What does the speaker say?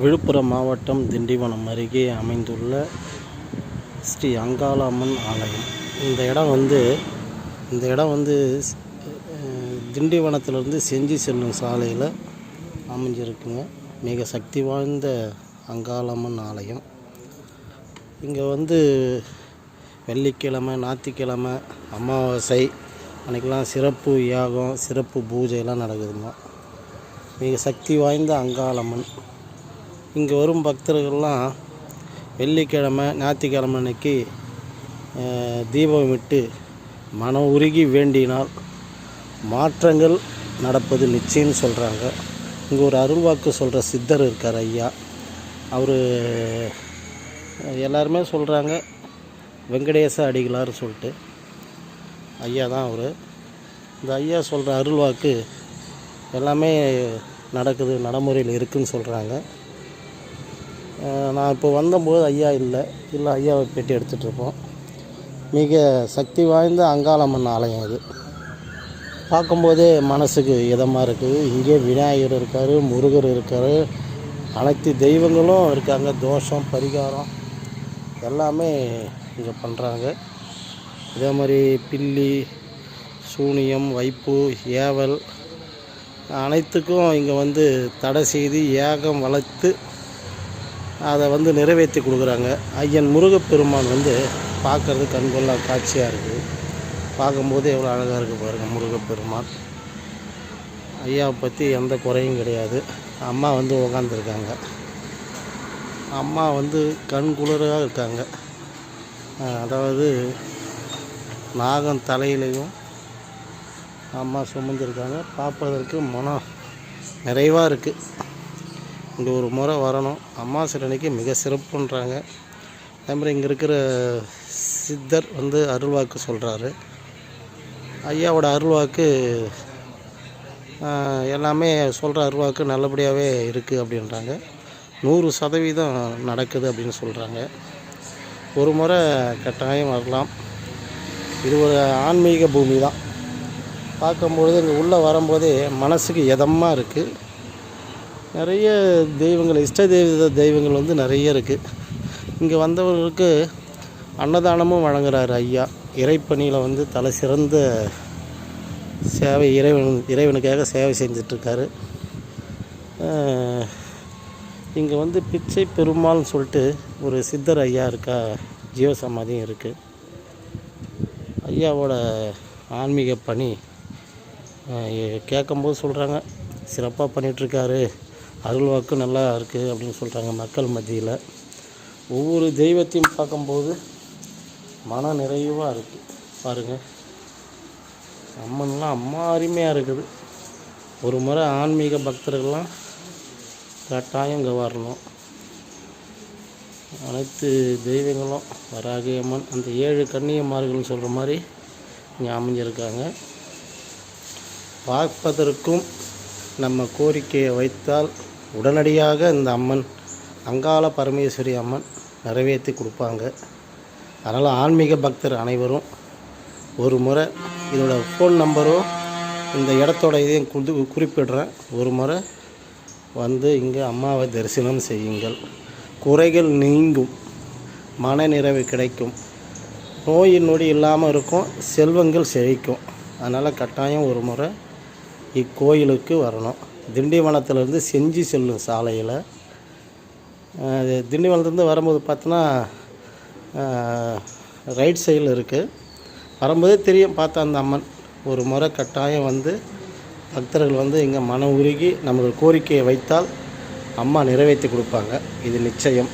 விழுப்புரம் மாவட்டம் திண்டிவனம் அருகே அமைந்துள்ள ஸ்ரீ அங்காளம்மன் ஆலயம். இந்த இடம் வந்து இந்த இடம் வந்து திண்டிவனத்திலிருந்து செஞ்சி செல்லும் சாலையில் அமைஞ்சிருக்குங்க. மிக சக்தி வாய்ந்த அங்காளம்மன் ஆலயம். இங்கே வந்து வெள்ளிக்கிழமை ஞாத்திக்கிழமை அமாவாசை அன்றைக்கெலாம் சிறப்பு யாகம் சிறப்பு பூஜையெல்லாம் நடக்குதுங்க. மிக சக்தி வாய்ந்த அங்காளம்மன். இங்கே வரும் பக்தர்கள்லாம் வெள்ளிக்கிழமை ஞாயிற்றுக்கிழமை அன்னைக்கு தீபம் விட்டு மனம் உருகி வேண்டினால் மாற்றங்கள் நடப்பது நிச்சயம்னு சொல்கிறாங்க இங்கே ஒரு அருள்வாக்கு சொல்கிற சித்தர் இருக்கார் ஐயா. அவர் எல்லாருமே சொல்கிறாங்க வெங்கடேச அடிகளார் சொல்லிட்டு. ஐயா தான் அவர். இந்த ஐயா சொல்கிற அருள்வாக்கு எல்லாமே நடக்குது நடைமுறையில் இருக்குதுன்னு சொல்கிறாங்க நான் இப்போ வந்தபோது ஐயா இல்லை. இல்லை ஐயாவை பேட்டி எடுத்துகிட்டு இருப்போம். மிக சக்தி வாய்ந்த அங்காளம்மன் ஆலயம் இது. பார்க்கும்போதே மனசுக்கு இதமாக இருக்குது. இங்கே விநாயகர் இருக்கார் முருகர் இருக்கார். அனைத்து தெய்வங்களும் இருக்காங்க. தோஷம் பரிகாரம் எல்லாமே இங்கே பண்ணுறாங்க. இதே மாதிரி பில்லி சூனியம் வைப்பு ஏவல் அனைத்துக்கும் இங்கே வந்து தடை செய்து ஏகம் வளர்த்து அதை வந்து நிறைவேற்றி கொடுக்குறாங்க. ஐயன் முருகப்பெருமான் வந்து பார்க்குறது கண்கொள்ளா காட்சியாக இருக்குது பார்க்கும்போது எவ்வளோ அழகாக இருக்குது பாருங்கள் முருகப்பெருமான். ஐயாவை பற்றி எந்த குறையும் கிடையாது. அம்மா வந்து உக்காந்துருக்காங்க. அம்மா வந்து கண் குளிராக இருக்காங்க. அதாவது நாகம் தலையிலையும் அம்மா சுமந்துருக்காங்க. பார்ப்பதற்கு மனம் நிறைவாக இருக்குது இங்கே ஒரு முறை வரணும். அமாவாசை அன்னைக்கு மிக சிறப்புன்றாங்க. அதேமாதிரி இங்கே இருக்கிற சித்தர் வந்து அருள்வாக்கு சொல்கிறாரு ஐயாவோட அருள்வாக்கு எல்லாமே சொல்கிற அருள்வாக்கு நல்லபடியாகவே இருக்குது அப்படின்றாங்க. நூறு சதவீதம் நடக்குது அப்படின்னு சொல்கிறாங்க ஒரு முறை கட்டாயம் வரலாம். இது ஒரு ஆன்மீக பூமி தான் பார்க்கும்பொழுது இங்கே உள்ளே வரும்போதே மனசுக்கு இதமாக இருக்குது நிறைய தெய்வங்கள் இஷ்ட தெய்வ தெய்வங்கள் வந்து நிறைய இருக்குது இங்கே வந்தவர்களுக்கு அன்னதானமும் வழங்குறாரு ஐயா. இறைப்பணியில் வந்து தலை சிறந்த சேவை இறைவன் இறைவனுக்காக சேவை செஞ்சிட்ருக்காரு. இங்கே வந்து பிச்சை பெருமாள்னு சொல்லிட்டு ஒரு சித்தர் ஐயா இருக்கா ஜீவசமாதியும் இருக்குது ஐயாவோட ஆன்மீக பணி கேட்கும்போது சொல்கிறாங்க சிறப்பாக பண்ணிகிட்ருக்காரு அருள்வாக்கு நல்லா இருக்குது அப்படின்னு சொல்கிறாங்க மக்கள் மத்தியில். ஒவ்வொரு தெய்வத்தையும் பார்க்கும்போது மன நிறைவாக இருக்குது பாருங்கள் அம்மன்லாம் அம்மா அருமையாக இருக்குது. ஒரு முறை ஆன்மீக பக்தர்கள்லாம் கட்டாயம் இங்கே வரணும். அனைத்து தெய்வங்களும் வராகி அம்மன் அந்த ஏழு கன்னியமார்கள்னு சொல்கிற மாதிரி இங்கே அமைஞ்சிருக்காங்க. பார்ப்பதற்கும் நம்ம கோரிக்கையை வைத்தால் உடனடியாக இந்த அம்மன் அங்காள பரமேஸ்வரி அம்மன் நிறைவேற்றி கொடுப்பாங்க. அதனால் ஆன்மீக பக்தர் அனைவரும் ஒரு முறை இதோட ஃபோன் நம்பரும் இந்த இடத்தோட இதையும் குடு குறிப்பிடுறேன். ஒரு முறை வந்து இங்கே அம்மாவை தரிசனம் செய்யுங்கள். குறைகள் நீங்கும். மன நிறைவு கிடைக்கும். நோய் நொடி இல்லாமல் இருக்கும். செல்வங்கள் செழிக்கும். அதனால் கட்டாயம் ஒரு முறை இக்கோயிலுக்கு வரணும். திண்டிவனத்துலேருந்து செஞ்சி செல்லும் சாலையில் அது திண்டிவனத்துலேருந்து வரும்போது பார்த்தோன்னா ரைட் சைடில் இருக்குது வரும்போதே தெரியும் பார்த்தா அந்த அம்மன் ஒரு முறை கட்டாயம் வந்து பக்தர்கள் வந்து இங்கே மன உருகி நம்மளோட கோரிக்கையை வைத்தால் அம்மா நிறைவேற்றி கொடுப்பாங்க. இது நிச்சயம்.